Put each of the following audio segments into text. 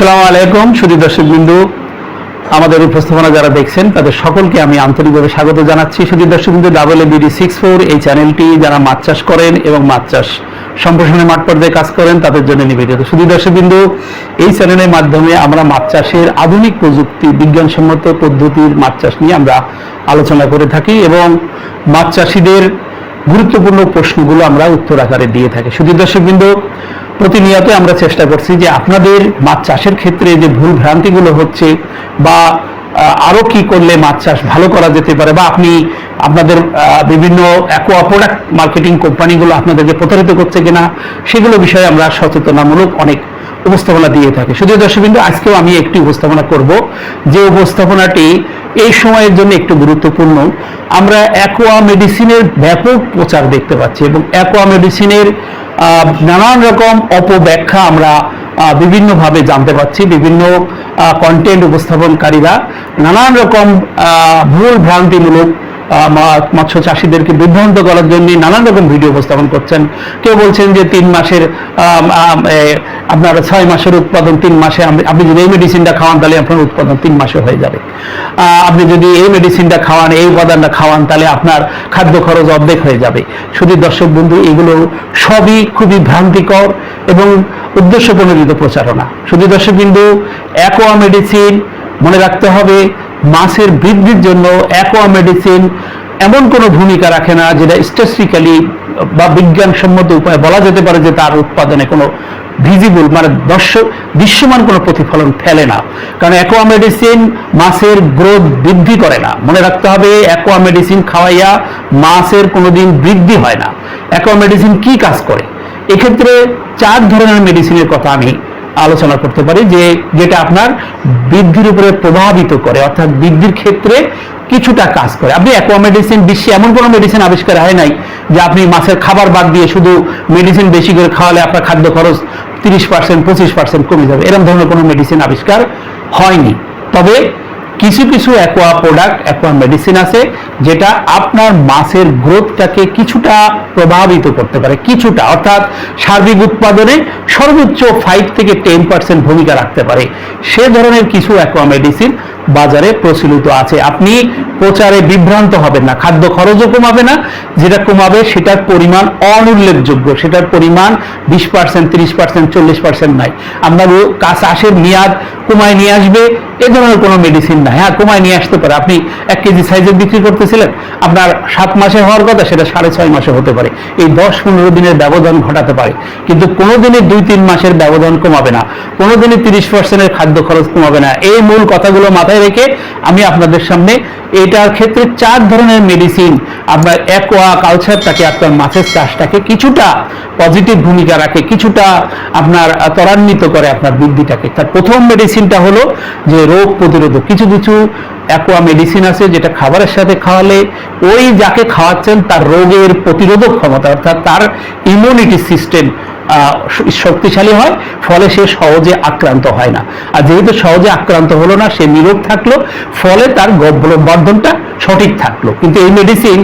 আসসালামু আলাইকুম সুদী দর্শক বিন্দু আমাদের উপস্থাপনা যারা দেখছেন, তাদের সকলকে আমি আন্তরিকভাবে স্বাগত জানাচ্ছি। সুদী দর্শক বিন্দু double A BD six four এই চ্যানেলটি, যারা মাছ চাষ করেন এবং মাছ চাষ সম্প্রসারণের মাঠ পর্যায়ে কাজ করেন, তাদের জন্য নিবেদিত। সুদী দর্শক বিন্দু এই চ্যানেলের মাধ্যমে আমরা মাছ চাষের আধুনিক প্রযুক্তি, বিজ্ঞানসম্মত পদ্ধতির মাছ চাষ নিয়ে আমরা আলোচনা করে থাকি এবং মাছ চাষিদের গুরুত্বপূর্ণ প্রশ্নগুলো আমরা উত্তর আকারে দিয়ে থাকি। সুদী বিন্দু প্রতিনিয়ত আমরা চেষ্টা করছি যে আপনাদের মাছ চাষের ক্ষেত্রে যে ভুল ভ্রান্তিগুলো হচ্ছে বা আরও কি করলে মাছ চাষ ভালো করা যেতে পারে বা আপনি আপনাদের বিভিন্ন অ্যাকোয়া প্রোডাক্ট মার্কেটিং কোম্পানিগুলো আপনাদেরকে প্রতারিত করছে কিনা সেগুলো বিষয়ে আমরা সচেতনামূলক অনেক উপস্থাপনা দিয়ে থাকি। শুধু দর্শকবিন্দু, আজকেও আমি একটি উপস্থাপনা করব। যে উপস্থাপনাটি এই সময়ের জন্য একটু গুরুত্বপূর্ণ। আমরা অ্যাকোয়া মেডিসিনের ব্যাপক প্রচার দেখতে পাচ্ছি এবং অ্যাকোয়া মেডিসিনের নানান রকম অপব্যাখ্যা আমরা বিভিন্নভাবে জানতে পারছি বিভিন্ন কন্টেন্ট উপস্থাপনকারীরা নানান রকম ভুল ভ্রান্তিমূলক মৎস্য চাষিদেরকে বিভ্রান্ত করার জন্য নানান রকম ভিডিও উপস্থাপন করছেন। কেউ বলছেন যে তিন মাসের আপনার ছয় মাসের উৎপাদন তিন মাসে, আপনি- আপনি যদি এই মেডিসিনটা খাওয়ান, তাহলে আপনার উৎপাদন তিন মাসে হয়ে যাবে। আপনি যদি এই মেডিসিনটা খাওয়ান, এই উপাদানটা খাওয়ান, তাহলে আপনার খাদ্য খরচ অর্ধেক হয়ে যাবে। শুধু দর্শক বন্ধু, এগুলো সবই খুবই ভ্রান্তিকর এবং উদ্দেশ্য প্রণোদিত প্রচারণা। শুধু দর্শক বিন্দু অ্যাকোয়া মেডিসিন মনে রাখতে হবে মাছের বৃদ্ধির জন্য অ্যাকোয়া মেডিসিন এমন কোনো ভূমিকা রাখে না, যেটা স্ট্যাটিস্টিক্যালি বা বিজ্ঞানসম্মত উপায়ে বলা যেতে পারে যে তার উৎপাদনে কোনো ভিজিবল মানে দর্শক দৃশ্যমান কোনো প্রতিফলন ফেলে না। কারণ অ্যাকোয়া মেডিসিন মাছের গ্রোথ বৃদ্ধি করে না। মনে রাখতে হবে অ্যাকোয়া মেডিসিন খাওয়াইয়া মাছের কোনোদিন বৃদ্ধি হয় না। অ্যাকোয়া মেডিসিন কি কাজ করে? এক্ষেত্রে চার ধরনের মেডিসিনের কথা আমি আলোচনা করতে পারি যে যেটা আপনার বৃদ্ধির উপরে প্রভাবিত করে, অর্থাৎ বৃদ্ধির ক্ষেত্রে কিছুটা কাজ করে। আপনি অ্যাকোয়া মেডিসিন বিশ্বে এমন কোনো মেডিসিন আবিষ্কার হয় নাই যে আপনি মাছের খাবার বাদ দিয়ে শুধু মেডিসিন বেশি করে খাওয়ালে আপনার খাদ্য খরচ তিরিশ পার্সেন্ট পঁচিশ পার্সেন্ট কমে যাবে। এরকম ধরনের কোনো মেডিসিন আবিষ্কার হয়নি। তবে কিছু কিছু অ্যাকোয়া প্রোডাক্ট অ্যাকোয়া মেডিসিন আছে, যেটা আপনার মাছের গ্রোথটাকে কিছুটা প্রভাবিত করতে পারে, কিছুটা। অর্থাৎ সার্বিক উৎপাদনে সর্বোচ্চ ফাইভ থেকে টেন পার্সেন্ট ভূমিকা রাখতে পারে। সে ধরনের কিছু অ্যাকোয়া মেডিসিন বাজারে প্রচলিত আছে। আপনি প্রচারে বিভ্রান্ত হবেন না, খাদ্য খরচও কমাবে না, যেটা কমাবে সেটার পরিমাণ অনুল্লেখযোগ্য, সেটার পরিমাণ বিশ পার্সেন্ট তিরিশ পার্সেন্ট চল্লিশ পার্সেন্ট নাই। আপনার কাজ, আসের মেয়াদ কমায় নিয়ে আসবে এ ধরনের কোনো মেডিসিন নাই। হ্যাঁ কমায় নিয়ে আসতে পারে। আপনি এক কেজি সাইজের বিক্রি করতেছিলেন, আপনার সাত মাসে হওয়ার কথা, সেটা সাড়ে ছয় মাসে হতে পারে। এই দশ পনেরো দিনের ব্যবধান ঘটাতে পারে। কিন্তু কোনো দিনে দুই তিন মাসের ব্যবধান কমাবে না। কোনো দিনে তিরিশ পার্সেন্টের খাদ্য খরচ কমাবে না। এই মূল কথাগুলো মাথায় রেখে আমি আপনাদের সামনে এটার ক্ষেত্রে চার ধরনের মেডিসিন আপনার অ্যাকোয়া কালচারটাকে আপনার মাছের চাষটাকে কিছুটা পজিটিভ ভূমিকা রাখে, কিছুটা আপনার ত্বরান্বিত করে আপনার বৃদ্ধিটাকে। তার প্রথম মেডিসিনটা হলো যে রোগ প্রতিরোধক। কিছু কিছু অ্যাকোয়া মেডিসিন আছে যেটা খাবারের সাথে খাওয়ালে ওই যাকে খাওয়াচ্ছেন তার রোগের প্রতিরোধক ক্ষমতা, অর্থাৎ তার ইমিউনিটি সিস্টেম শক্তিশালী হয়, ফলে সে সহজে আক্রান্ত হয় না। আর যেহেতু সহজে আক্রান্ত হলো না, সে নিরোগ থাকল, ফলে তার বর্ধনটা সঠিক থাকল। কিন্তু এই মেডিসিন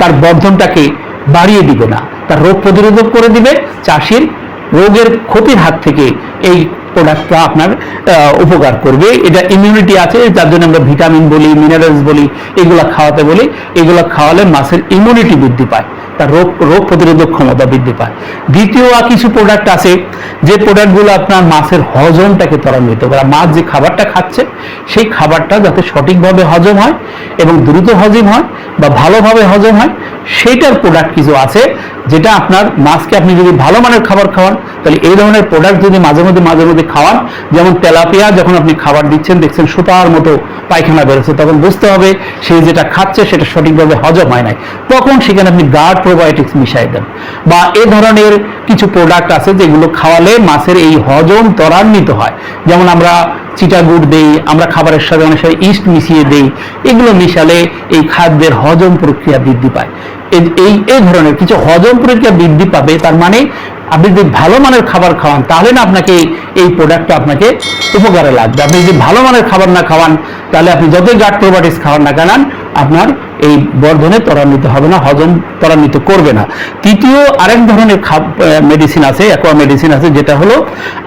তার বর্ধনটাকে বাড়িয়ে দিবে না। তার রোগ প্রতিরোধক করে দিবে। চাষির রোগের ক্ষতির হাত থেকে এই প্রোডাক্টটা আপনার উপকার করবে। এটা ইমিউনিটি আছে, যার জন্য আমরা ভিটামিন বলি মিনারেলস বলি, এগুলা খাওয়াতে বলি। এগুলা খাওয়ালে মাছের ইমিউনিটি বৃদ্ধি পায়। তার রোগ রোগ প্রতিরোধক ক্ষমতা বৃদ্ধি পায়। দ্বিতীয় কিছু প্রোডাক্ট আছে যে প্রোডাক্টগুলো আপনার মাছের হজমটাকে ত্বরান্বিত করে। মাছ যে খাবারটা খাচ্ছে, সেই খাবারটা যাতে সঠিকভাবে হজম হয় এবং দ্রুত হজম হয় বা ভালোভাবে হজম হয় সেইটার প্রোডাক্ট কিছু আছে যেটা আপনার মাছকে আপনি যদি ভালো মানের খাবার খাওয়ান, তাহলে এই ধরনের প্রোডাক্ট যদি মাঝে মধ্যে মাঝে মধ্যে খাওয়ান, যেমন তেলাপিয়া যখন আপনি খাবার দিচ্ছেন, দেখছেন সুতার মতো পায়খানা বেরোচ্ছে, তখন বুঝতে হবে সে যেটা খাচ্ছে সেটা সঠিকভাবে হজম হয় নাই। তখন সেখানে আপনি গার্ড প্রোবায়োটিক্স মিশাই দেন। বা এ ধরনের কিছু প্রোডাক্ট আছে যেগুলো খাওয়ালে মাছের এই হজম ত্বরান্বিত হয়। যেমন আমরা চিটা গুড় দেই, আমরা খাবারের সাথে অনেক সময় ইস্ট মিশিয়ে দেই, এগুলো মিশালে এই খাদ্যের হজম প্রক্রিয়া বৃদ্ধি পায়। এই- এই ধরনের কিছু হজম প্রক্রিয়া বৃদ্ধি পাবে, তার মানে আপনি যদি ভালো মানের খাবার খাওয়ান, তাহলে না আপনাকে এই প্রোডাক্টটা আপনাকে উপকারে লাগবে। আপনি যদি ভালো মানের খাবার না খাওয়ান, তাহলে আপনি যতই গার্ড প্রোবায়োটিক্স খাওয়ান না কেন, আপনার এই বর্ধনে ত্বরান্বিত হবে না, হজম ত্বরান্বিত করবে না। তৃতীয়, আরেক ধরনের মেডিসিন আছে অ্যাকোয়া মেডিসিন আছে, যেটা হলো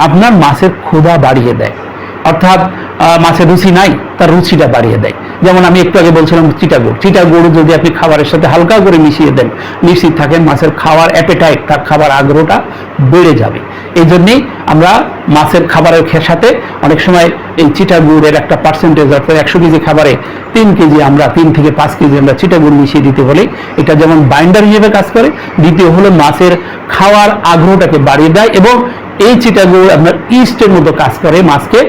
আপনার মাছের ক্ষুধা বাড়িয়ে দেয়। অর্থাৎ মাছের রুচি নাই, তার রুচিটা বাড়িয়ে দেয়। যেমন আমি একটু আগে বলছিলাম চিটাগুড় চিটাগুড় যদি আপনি খাবারের সাথে হালকা করে মিশিয়ে দেন নিশ্চিত থাকেন, মাছের খাওয়ার অ্যাপেটাইট তার খাবার আগ্রহটা বেড়ে যাবে। এই জন্যেই আমরা মাছের খাবারের সাথে অনেক সময় এই চিটাগুড়ের একটা পার্সেন্টেজ অর্থাৎ একশো কেজি খাবারে তিন কেজি আমরা, তিন থেকে পাঁচ কেজি আমরা চিটাগুড় মিশিয়ে দিতে বলি এটা যেমন বাইন্ডার হিসেবে কাজ করে, দ্বিতীয় হলো মাছের খাওয়ার আগ্রহটাকে বাড়িয়ে দেয় এবং এই চিটাগুলো আপনার ইস্টের মতো কাজ করে, মাছকে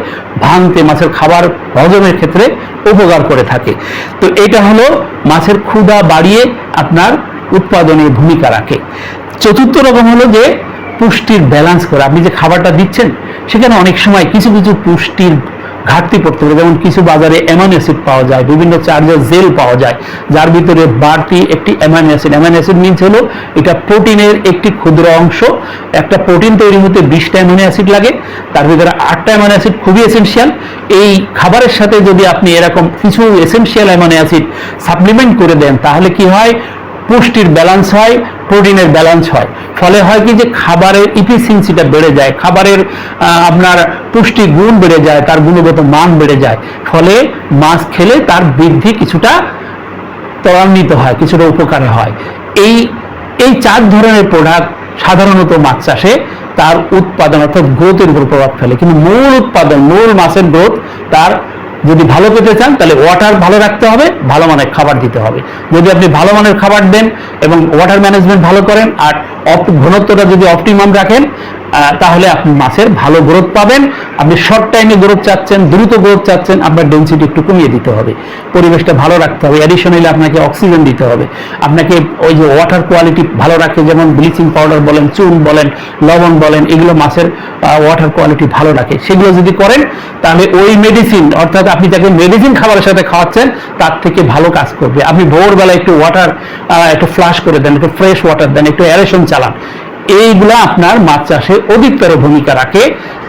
ভাঙতে, মাছের খাবার হজমের ক্ষেত্রে উপকার করে থাকে। তো এটা হলো মাছের ক্ষুধা বাড়িয়ে আপনার উৎপাদনের ভূমিকা রাখে। চতুর্থ রকম হলো যে পুষ্টির ব্যালান্স করে। আপনি যে খাবারটা দিচ্ছেন, সেখানে অনেক সময় কিছু কিছু পুষ্টির ঘাটতি পড়তে পারে। যেমন কিছু বাজারে অ্যামাইনো অ্যাসিড পাওয়া যায়, বিভিন্ন চার্জের জেল পাওয়া যায়, যার ভিতরে বাড়তি একটি amino acid amino acid means হলো এটা প্রোটিনের একটি ক্ষুদ্র অংশ। একটা প্রোটিন তৈরি হতে বিশটা অ্যামাইনো অ্যাসিড লাগে, তার ভিতরে আটটা অ্যামাইনো অ্যাসিড খুবই এসেনশিয়াল এই খাবারের সাথে যদি আপনি এরকম কিছু এসেনশিয়াল অ্যামাইনো অ্যাসিড সাপ্লিমেন্ট করে দেন, তাহলে কি হয়? পুষ্টির ব্যালেন্স হয় প্রোটিনের ব্যালেন্স হয়। ফলে হয় কি যে খাবারের ইফিসিয়েন্সিটা বেড়ে যায়, খাবারের আপনার পুষ্টি গুণ বেড়ে যায়, তার গুণগত মান বেড়ে যায়। ফলে মাছ খেলে তার বৃদ্ধি কিছুটা ত্বরান্বিত হয়, কিছুটা উপকারে হয়। এই এই চার ধরনের প্রোডাক্ট সাধারণত মাছ চাষে তার উৎপাদন অর্থাৎ গ্রোথের উপর প্রভাব ফেলে। কিন্তু মূল উৎপাদন, মূল মাছের গ্রোথ তার যদি ভালো পেতে চান, তাহলে ওয়াটার ভালো রাখতে হবে, ভালো মানের খাবার দিতে হবে। যদি আপনি ভালো মানের খাবার দেন এবং ওয়াটার ম্যানেজমেন্ট ভালো করেন, আর ঘনত্বটা যদি অপটিমাম রাখেন তাহলে আপনি মাছের ভালো গ্রোথ পাবেন। আপনি শর্ট টাইমে গ্রোথ চাচ্ছেন, দ্রুত গ্রোথ চাচ্ছেন, আপনার ডেন্সিটি একটু কমিয়ে দিতে হবে। পরিবেশটা ভালো রাখতে হবে। অ্যাডিশনালি আপনাকে অক্সিজেন দিতে হবে। আপনাকে ওই যে ওয়াটার কোয়ালিটি ভালো রাখে, যেমন ব্লিচিং পাউডার বলেন, চুন বলেন, লবণ বলেন, এগুলো মাছের ওয়াটার কোয়ালিটি ভালো রাখে। সেগুলো যদি করেন, তাহলে ওই মেডিসিন অর্থাৎ আপনি যাকে মেডিসিন খাবারের সাথে খাওয়াচ্ছেন, তার থেকে ভালো কাজ করবে। আপনি ভোরবেলা একটু ওয়াটার একটু ফ্লাশ করে দেন, একটু ফ্রেশ ওয়াটার দেন, একটু অ্যারেশন চালান। এইগুলা আপনার মাছ চাষে অধিকতর ভূমিকা রাখে,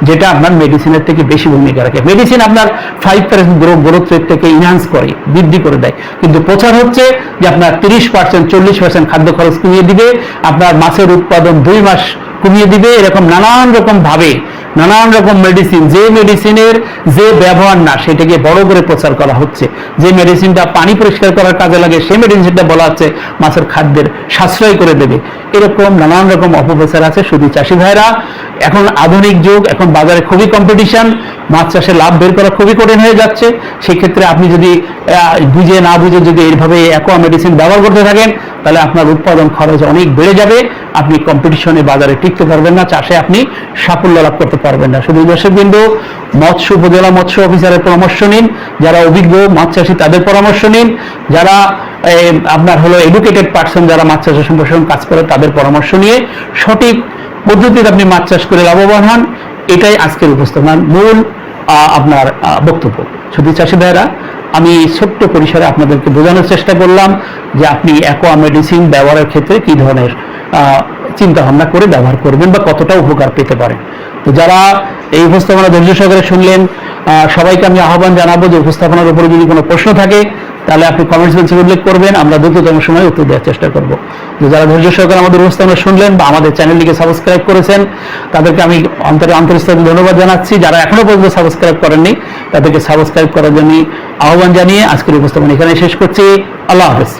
যেটা আপনার মেডিসিনের থেকে বেশি ভূমিকা রাখে। মেডিসিন আপনার ফাইভ পার্সেন্ট গ্রোথ রেট থেকে ইনহান্স করে, বৃদ্ধি করে দেয়। কিন্তু প্রচার হচ্ছে যে আপনার তিরিশ পার্সেন্ট চল্লিশ পার্সেন্ট খাদ্য খরচ কমিয়ে দিবে, আপনার মাছের উৎপাদন দুই মাস কমিয়ে দিবে, এরকম নানান রকম ভাবে নানান রকম মেডিসিন যে মেডিসিনের যে ব্যবহার না, সেটাকে বড় করে প্রচার করা হচ্ছে। যে মেডিসিনটা পানি পরিষ্কার করার কাজে লাগে, সেই মেডিসিনটা বলা হচ্ছে মাছের খাদ্যের সাশ্রয় করে দেবে। এরকম নানান রকম অপপ্রচার আছে শুধু চাষি ভাইরা। এখন আধুনিক যুগ, এখন বাজারে খুবই কম্পিটিশন মাছ চাষে লাভ বের করা খুবই কঠিন হয়ে যাচ্ছে। সেক্ষেত্রে আপনি যদি বুঝে না বুঝে যদি এইভাবে অ্যাকোয়া মেডিসিন ব্যবহার করতে থাকেন, তাহলে আপনার উৎপাদন খরচ অনেক বেড়ে যাবে। আপনি কম্পিটিশনে বাজারে টিকতে পারবেন না, চাষে আপনি সাফল্য লাভ করতে পারবেন। না। শুধু দর্শক বিন্দু মৎস্য উপজেলা মৎস্য অফিসারের পরামর্শ নিন, যারা অভিজ্ঞ মাছ চাষি তাদের পরামর্শ নিন, যারা আপনার হলো এডুকেটেড পার্সন যারা মাছ চাষের সম্প্রসারণ কাজ করে তাদের পরামর্শ নিয়ে সঠিক পদ্ধতিতে আপনি মাছ চাষ করে লাভবান হন। এটাই আজকের উপস্থাপনার মূল আপনার বক্তব্য। শুধু চাষি ভাইরা আমি ছোট্ট পরিসরে আপনাদেরকে বোঝানোর চেষ্টা করলাম যে আপনি অ্যাকোয়া মেডিসিন ব্যবহারের ক্ষেত্রে কি ধরনের চিন্তা ভাবনা করে ব্যবহার করবেন বা কতটা উপকার পেতে পারেন তো যারা এই উপস্থাপনা ধৈর্য সহকারে শুনলেন সবাইকে আমি আহ্বান জানাব যে উপস্থাপনার উপরে যদি কোনো প্রশ্ন থাকে, তাহলে আপনি কমেন্টস বক্সে উল্লেখ করবেন, আমরা দ্রুততম সময় উত্তর দেওয়ার চেষ্টা করব। তো যারা ধৈর্য সহকারে আমাদের উপস্থাপনা শুনলেন বা আমাদের চ্যানেলটিকে সাবস্ক্রাইব করেছেন, তাদেরকে আমি অন্তরে আন্তরিক ধন্যবাদ জানাচ্ছি। যারা এখনও পর্যন্ত সাবস্ক্রাইব করেননি, তাদেরকে সাবস্ক্রাইব করার জন্য আহ্বান জানিয়ে আজকের উপস্থাপনা এখানে শেষ করছি। আল্লাহ হাফেজ।